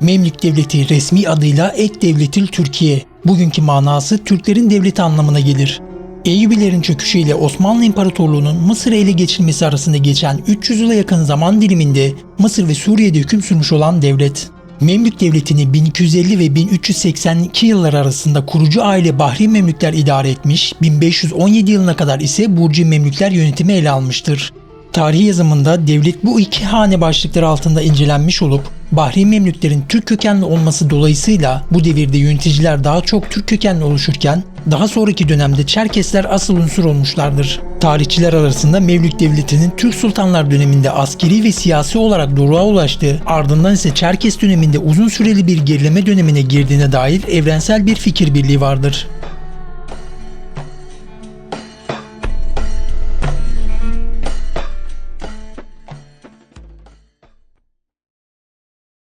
Memlük Devleti resmi adıyla Ek Devletil Türkiye. Bugünkü manası Türklerin devleti anlamına gelir. Eyyubilerin çöküşüyle Osmanlı İmparatorluğu'nun Mısır'ı ele geçirmesi arasında geçen 300 yıla yakın zaman diliminde Mısır ve Suriye'de hüküm sürmüş olan devlet. Memlük Devleti'ni 1250 ve 1382 yıllar arasında kurucu aile Bahri Memlükler idare etmiş, 1517 yılına kadar ise Burcu Memlükler yönetimi ele almıştır. Tarihi yazımında devlet bu iki hane başlıkları altında incelenmiş olup Bahri Memlüklerin Türk kökenli olması dolayısıyla bu devirde yöneticiler daha çok Türk kökenli oluşurken daha sonraki dönemde Çerkesler asıl unsur olmuşlardır. Tarihçiler arasında Memlük Devleti'nin Türk Sultanlar döneminde askeri ve siyasi olarak doruğa ulaştığı ardından ise Çerkes döneminde uzun süreli bir gerileme dönemine girdiğine dair evrensel bir fikir birliği vardır.